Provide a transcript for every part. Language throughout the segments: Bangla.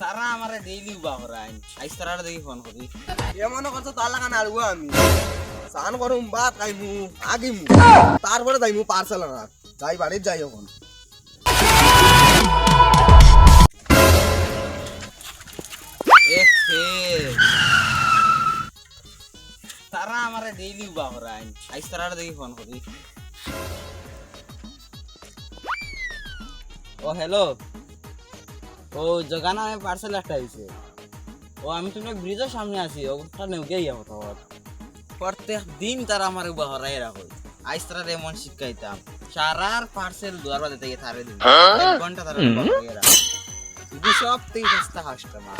তারা আমারে ডেইলি উবা করাইন আইস তারা দেখি ফোন করি। এমন করছ তার লাগান আলবো আমি? স্নান করুম ভাত খাইমু আগিমু। তারপরে যাইমু পার্সেল আনার। যাই বাড়ির যাই এখন তারা আমারে ডেইলি উবা করাইন আইস তারা দেখি ফোন করি। ও হ্যালো ও জগান আমি পার্সেল একটা দিছে। ও আমি তুমি ব্রিজের সামনে আছি ওটা নেউকে ইয়া তোমার প্রত্যেক দিন তারা আমার বাহরাই রাখো। আইস তারা এমন শিক্ষাইতাম। সারার পার্সেল দুয়ার বাদে থেকে থারে দিন হ্যাঁ? এক ঘণ্টা তারা বাহরাই রাখো। তুমি সব থেকে সস্তা কাস্টমার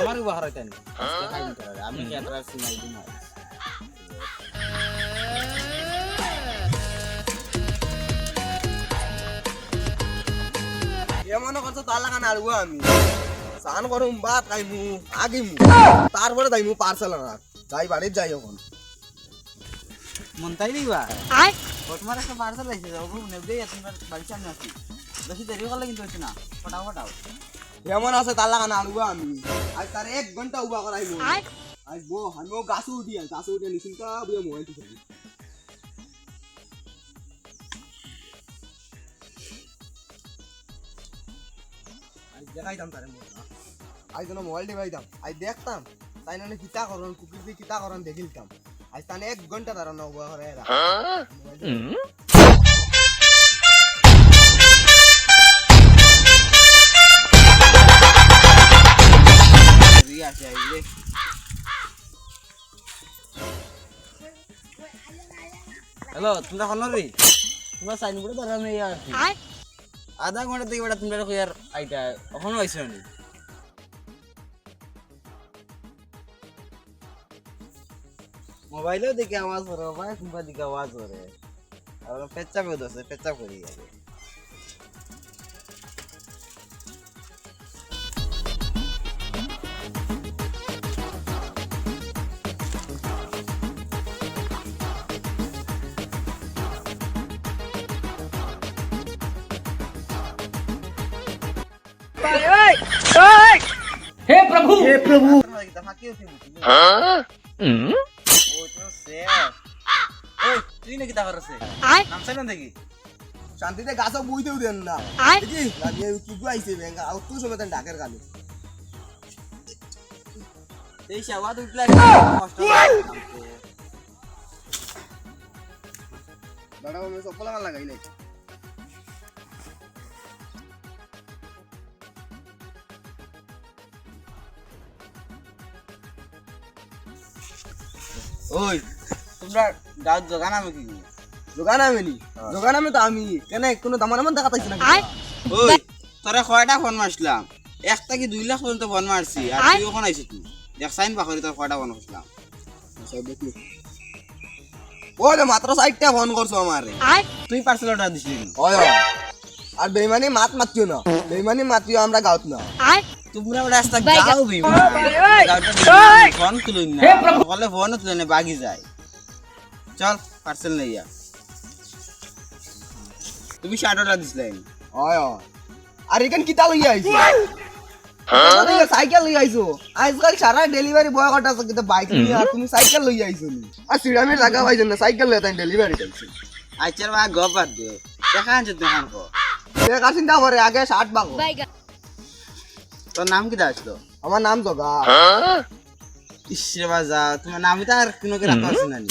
আমার বাহরাইতেন আমি ক্যাটারার সিনাই দিন হয় এমন করছ তার লাগান আলবো আমি। স্নান করুম ভাত খাইমু আগিমু। তারপরে যাইমু পার্সেল আনার। যাই বাড়ির যাই এখন। মনতাই দিবা ও তোমার একটা পার্সেল আইছে ওগুলো নেবে তোমার বাড়ি সামনে আছি। বেশি দেরি করলে কিন্তু হচ্ছে না। ফটাফট আও এমন আছে তার লাগান আলবো আমি। আজ তার এক ঘণ্টা উবা করাইমু। আজ বো আমিও গাছ উঠি গাছ উঠে নিশ্চিন্তা বুঝে মোবাইল দেখাইতাম তারে মোবাইল আজ যেন মোবাইল টিপাইতাম আজ দেখতাম তাই নাহলে কিতা করন কুকুর দিয়ে কিতা করন দেখিলতাম। আজ তানে এক ঘণ্টা তার না উবা করে এরা টিপি। দেরি আছে আইলে তোমরা তোমরা সাইনবোর্ডে ধরা নেই আর কি আধা ঘণ্টা থেকে বেটা তোমরা কই আর আইটা কখনো আইছো না? মোবাইলেও দেখে আওয়াজ করে মোবাইল দিকে আওয়াজ করে আর পেচ্চা পেয়ে দোষে পেচ্চা করি হে প্রভু! হে প্রভু! তুই নাকি তাহার আছে নামছে না দেখি শান্তিতে গাছও বুঝতেও দেন না কি আইছে ব্যাংক আর তুই সবাই ডাকের কালে উঠলে কষ্ট দাঁড়াও আমি ওই তোমরা গাঁত জগা নামে কি দোকান আমি নি? দোকান আমি তো আমি। কেন কোনো দামান আমার দেখা পাইছি না ওই তোরা কয়টা ফোন মারছিলাম? একটা কি দুই লাখ পর্যন্ত ফোন মারছি আর তুই ওখানে আইছিস তুই দেখ সাইন বাকরি তোর কয়টা ফোন করছিলাম সব দেখি। ও রে মাত্র সাইডটা ফোন করছ আমারে তুই পার্সেল অর্ডার দিছিলি? হয় হয়। আর বেইমানি মাত মাতিও না? বেইমানি মাতিও আমরা গাঁত না? তোমরা রাস্তা গাও বি ফোন তুলুন না। সকালে ফোন তুলে না বাগি যায়। চল পার্সেল নেই যা। তুমি শার্ট অর্ডার দিছিলে। হয় হয়। আর এখান আইছো? সাইকেল লইয়া আইছো? আজকাল সারা ডেলিভারি বয় কটা আছে কিন্তু বাইক নিয়ে আর তুমি সাইকেল লইয়া আইছো আর সিরামির জায়গা পাইছো না সাইকেল লইয়া তাই ডেলিভারি করছ। আচ্ছা বা গপার দে। দেখা আনছে দোকান কো দেখা চিন্তা করে আগে ষাট বাগো তোর নাম কি আসলো আমার নাম জগা। ইসরে বাজা তোমার নামই তো আর কোনো কে রাখতে পারছি না নি।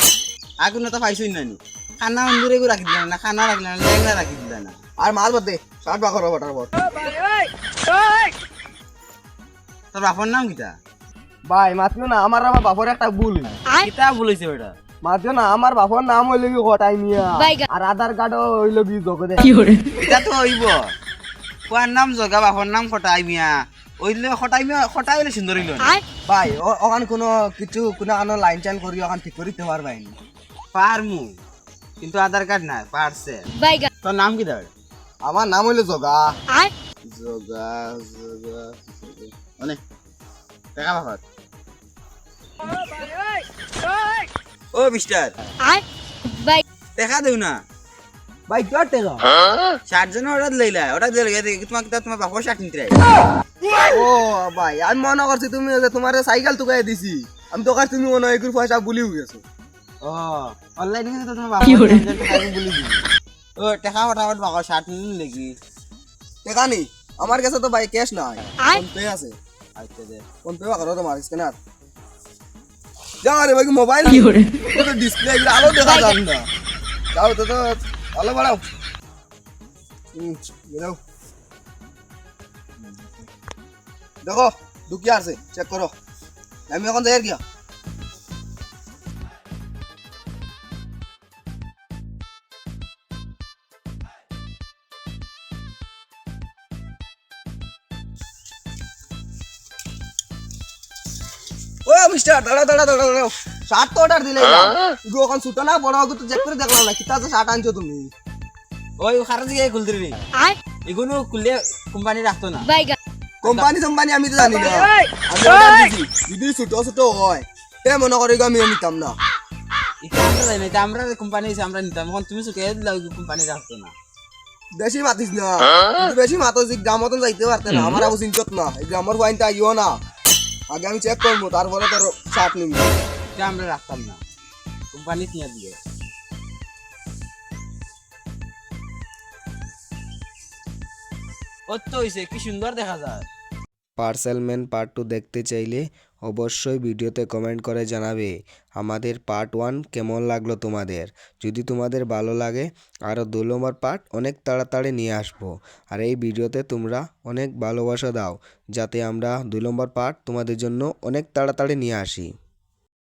আর কোনো তো পাইছই না নি। খানা অন্দুরে গো রাখি দিলা না খানা রাখলে না লেংনা রাখি দিলা না। আর মাল বাদে ষাট বাগর বটার বট তোর বাপর নাম কিটা? ভাই মাতিও না আমার আমার বাপর একটা ভুল কিতা বলেছে ওটা মাতিও না আমার বাপর নাম হইল কি হটাই মিয়া। আর আধার কার্ডও হইল কি জগদে। এটা তো হইব। কোয়ার নাম জগা বাপর নাম খটাই মিয়া। ওইলে মিয়া খটাই হইলে সুন্দর হইল ভাই ওখান কোনো কিছু কোনো কোনো লাইন চাইন করি ওখান ঠিক করিতে পারবাই পারমু কিন্তু আধার কার্ড নাই পারছে। তোর নাম কি দাঁড় আমার নাম হইল জগা। জগা জগা মানে টাকা বাপর ও মিস্টার দেখা দেও না। ভাই তোর। টেকা ষাট জন অর্ডার লইলা ওটা দিলে তোমার কিতা তোমার বাপর ষাট নিতে ও ভাই আমি মনে করছি তুমি যে তোমার সাইকেল তুকাই দিছি। আমি তো কাছে তুমি মনে হয় একটু পয়সা বুলিও গেছো। ও অনলাইনে কিন্তু তোমার টাকা বলি? দিবি। ও টাকা ফটাফট বাবা ষাট নিন লেগি টেকা নেই আমার কাছে তো ভাই ক্যাশ নাই। ফোন পে আছে। আচ্ছা দে। ফোন পে করো তোমার স্ক্যানার। যাও রে ভাই মোবাইল তো ডিসপ্লে এগুলো আলো দেখা যান না। যাও তো তো আলো বাড়াও। হুম বেরাও দেখো ঢুকি আছে চেক করো। আমি এখন যাই গিয়া ও মিস্টার দাঁড়া দাঁড়া দাঁড়া দাঁড়াও শার্ট তো অর্ডার দিলে ইগো এখন ছোট না বড় তো চেক করে দেখলাম না কিতা শার্ট আনছো তুমি? ওই খারাপ দিকে খুলতে এগুলো খুললে কোম্পানি রাখতো না। কোম্পানি কোম্পানি আমি তো জানি না। আমি অর্ডার দিছি যদি ছোট ছোট হয় তে মনে করে আমি নিতাম না। আমরা জানি না এটা আমরা কোম্পানি আমরা নিতাম। এখন তুমি কোম্পানি রাখতো না। বেশি মাতিস না। যদি বেশি মাতিস গ্রাম মতন যাইতে পারতে না। আমার আবু চিন্তিত না। গ্রামের ওয়াইনটা আইও না। আগে আমি চেক করব তারপরে তোর শার্ট নিবি। আমরা রাখতাম না। কোম্পানি নিয়ে দিলে ও তো হইছে? কি সুন্দর দেখা যায়। পার্সেলম্যান পার্ট টু দেখতে চাইলে অবশ্যই ভিডিওতে কমেন্ট করে জানাবে। আমাদের পার্ট ওয়ান কেমন লাগল তোমাদের? যদি তোমাদের ভালো লাগে আরও দু নম্বর পার্ট অনেক তাড়াতাড়ি নিয়ে আসব। আর এই ভিডিওতে তোমরা অনেক ভালোবাসা দাও, যাতে আমরা দুই নম্বর পার্ট তোমাদের জন্য অনেক তাড়াতাড়ি নিয়ে আসি।